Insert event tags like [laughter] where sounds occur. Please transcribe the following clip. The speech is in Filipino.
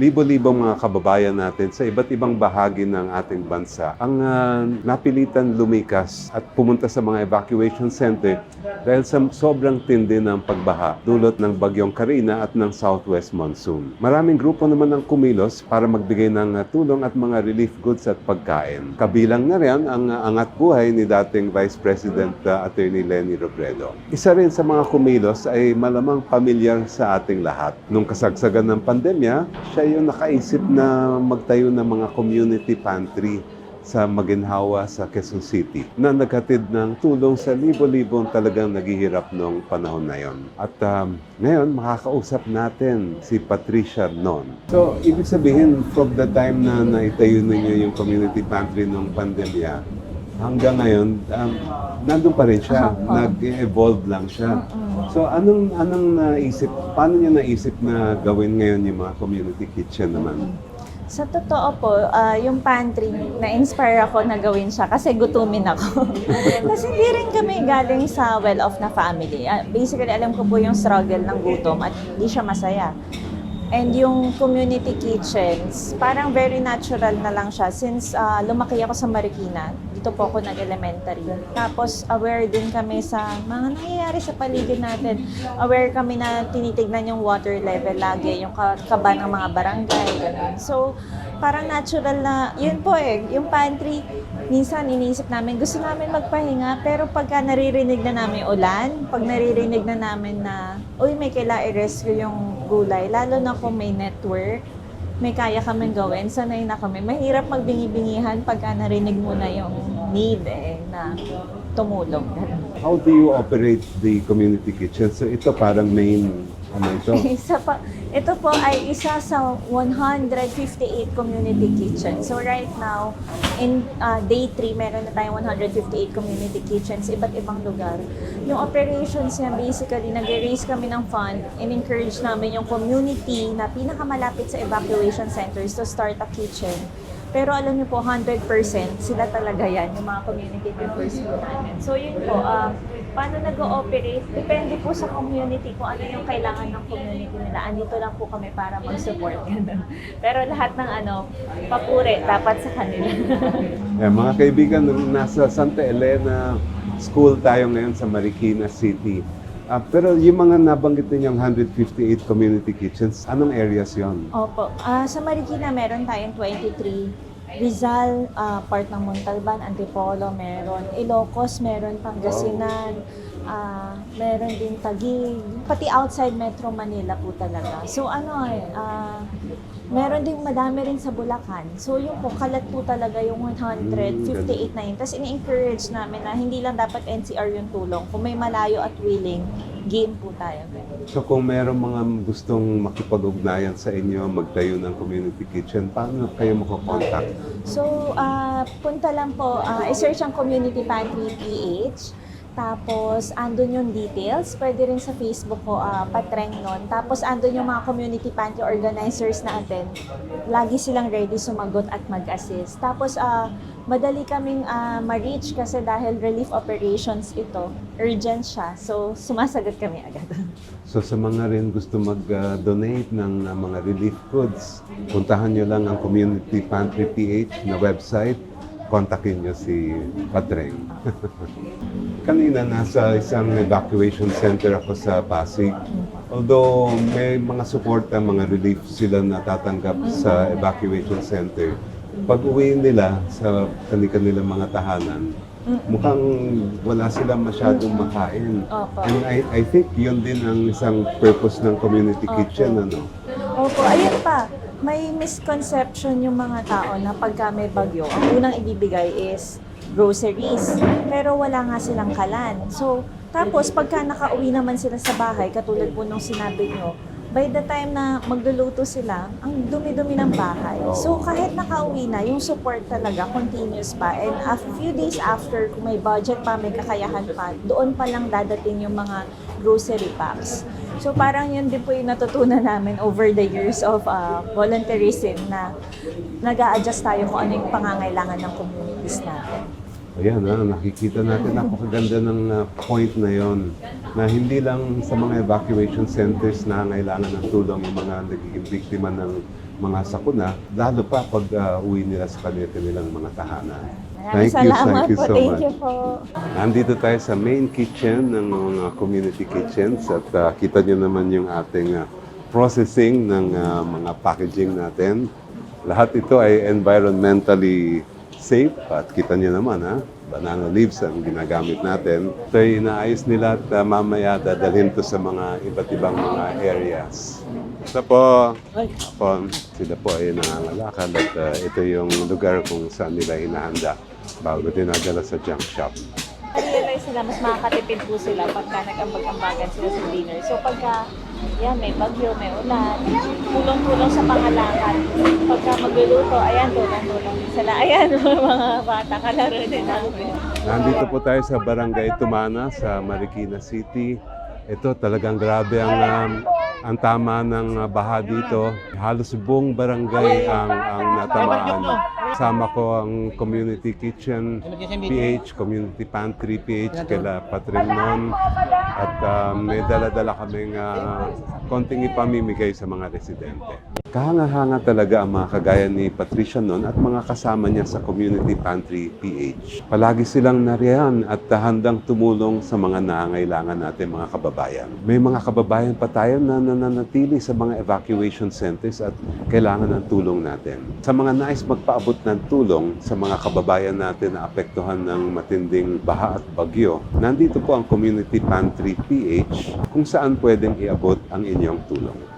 libo-libong mga kababayan natin sa iba't ibang bahagi ng ating bansa ang ah, napilitan lumikas at pumunta sa mga evacuation center dahil sa sobrang tindi ng pagbaha dulot ng bagyong Karina at ng southwest monsoon. Maraming grupo naman ang kumilos para magbigay ng ah, tulong at mga relief goods at pagkain. Kabilang na rin ang ah, angat buhay ni dating Vice President ah, Attorney Lenny Robredo. Isa rin sa mga kumilos ay malamang pamilyar sa ating lahat. Nung kasagsagan ng pandemya, siya yung nakaisip na magtayo ng mga community pantry sa Maginhawa sa Quezon City na naghatid ng tulong sa libo-libong talagang naghihirap noong panahon na yon. At um, ngayon, makakausap natin si Patricia Non. So, ibig sabihin, from the time na naitayo ninyo yung community pantry noong pandemya, hanggang ngayon, um, nandun pa rin siya. Nag-evolve lang siya. So, anong anong naisip, paano niya naisip na gawin ngayon yung mga community kitchen naman? Sa totoo po, ah, yung pantry, na-inspire ako na gawin siya kasi gutumin ako. [laughs] kasi hindi rin kami galing sa well-off na family. Ah, basically, alam ko po yung struggle ng gutom at hindi siya masaya. And yung community kitchens, parang very natural na lang siya since ah, lumaki ako sa Marikina. Dito po ako nag-elementary. Tapos aware din kami sa mga nangyayari sa paligid natin. Aware kami na tinitignan yung water level lagi, yung ka- kaba ng mga barangay. ganun. So, parang natural na, yun po eh, yung pantry, minsan iniisip namin, gusto namin magpahinga, pero pagka naririnig na namin ulan, pag naririnig na namin na, uy, may kaila i-rescue yung gulay, lalo na kung may network, may kaya kaming gawin, sanay na kami. Mahirap magbingi-bingihan pagka narinig mo na yung need eh, na tumulong. How do you operate the community kitchen? So ito parang main, ano ito? [laughs] isa pa, ito po ay isa sa 158 community kitchen. So right now, in uh, day 3, meron na tayong 158 community kitchens, iba't ibang lugar. Yung operations niya, basically, nag-raise kami ng fund and encourage namin yung community na pinakamalapit sa evacuation centers to start a kitchen. Pero alam niyo po, 100% sila talaga yan, yung mga community members po namin. So yun po, um, paano nag-ooperate? Depende po sa community kung ano yung kailangan ng community nila. Andito lang po kami para mag-support. [laughs] Pero lahat ng ano, papuri, dapat sa kanila. [laughs] Eh, mga kaibigan, nasa Santa Elena School tayo ngayon sa Marikina City. Ah, pero yung mga nabanggit ninyong 158 community kitchens, anong areas yon? Opo. Ah, sa Marikina, meron tayong 23. Rizal, ah, part ng Montalban, Antipolo, meron. Ilocos, meron Pangasinan, ah, meron din Taguig. Pati outside Metro Manila po talaga. So ano eh, ah, meron din madami rin sa Bulacan. So yung po, kalat po talaga yung 158 na yun. Tapos ini-encourage namin na hindi lang dapat NCR yung tulong. Kung may malayo at willing, game po tayo. So kung meron mga gustong makipag-ugnayan sa inyo, magtayo ng community kitchen, paano kayo makakontakt? So, ah, punta lang po, ah, i-search ang Community Pantry PH. Tapos, andun yung details. Pwede rin sa Facebook ko, ah, patreng nun. Tapos, andun yung mga community pantry organizers natin. Lagi silang ready sumagot at mag-assist. Tapos, ah, madali kaming ah, ma-reach kasi dahil relief operations ito. Urgent siya. So, sumasagot kami agad. [laughs] So sa mga rin gusto mag-donate ng uh, mga relief goods, puntahan nyo lang ang Community Pantry PH na website, kontakin nyo si Patreng. [laughs] Kanina nasa isang evacuation center ako sa Pasig. Although may mga support ang mga relief sila natatanggap sa evacuation center, pag uwi nila sa kanilang mga tahanan, mukhang wala silang masyadong makain. Opo. And I, I think yun din ang isang purpose ng community kitchen, ano? Opo, ayun pa. May misconception yung mga tao na pagka may bagyo, ang unang ibibigay is groceries. Pero wala nga silang kalan. So, tapos pagka nakauwi naman sila sa bahay, katulad po nung sinabi nyo, by the time na magluluto sila, ang dumi-dumi ng bahay. So, kahit nakauwi na, yung support talaga continuous pa. And a few days after, kung may budget pa, may kakayahan pa, doon pa lang dadating yung mga grocery packs. So parang yun din po yung natutunan namin over the years of uh, volunteerism na nag adjust tayo kung ano yung pangangailangan ng communities natin. Ayan, ah, nakikita natin napakaganda ng ah, point na yon na hindi lang sa mga evacuation centers na kailangan ng tulong yung mga nagiging biktima ng mga sakuna, lalo pa pag ah, uwi nila sa kanilang mga tahanan. Maraming salamat po. Thank you po. Nandito tayo sa main kitchen ng mga community kitchens at ah, kita nyo naman yung ating ah, processing ng ah, mga packaging natin. Lahat ito ay environmentally safe at kita nyo naman ha, banana leaves ang ginagamit natin. Ito ay inaayos nila at ah, mamaya dadalhin to sa mga iba't ibang mga areas. Ito po, po, sila po ay nangangalakal at ah, ito yung lugar kung saan nila hinahanda bago dinadala sa junk shop. realize nila mas makakatipid po sila pagka nag-ambag-ambagan sila sa dinner. So pagka yan, may bagyo, may ulan, tulong-tulong sa pangalakan. Pagka magluluto, ayan, tulong-tulong din sila. Ayan, [laughs] mga bata, kalaro din namin. Nandito po tayo sa Barangay Tumana sa Marikina City. Ito talagang grabe ang um, ang tama ng uh, baha dito. Halos buong barangay ang ang natamaan. Sama ko ang community kitchen PH, community pantry PH, kila Patrinon. At um, may dala-dala kaming uh, konting ipamimigay sa mga residente. Kahanga-hanga talaga ang mga kagaya ni Patricia noon at mga kasama niya sa Community Pantry PH. Palagi silang nariyan at handang tumulong sa mga nangangailangan natin mga kababayan. May mga kababayan pa tayo na nananatili sa mga evacuation centers at kailangan ng tulong natin. Sa mga nais magpaabot ng tulong sa mga kababayan natin na apektuhan ng matinding baha at bagyo, nandito po ang Community Pantry PH kung saan pwedeng iabot ang inyong tulong.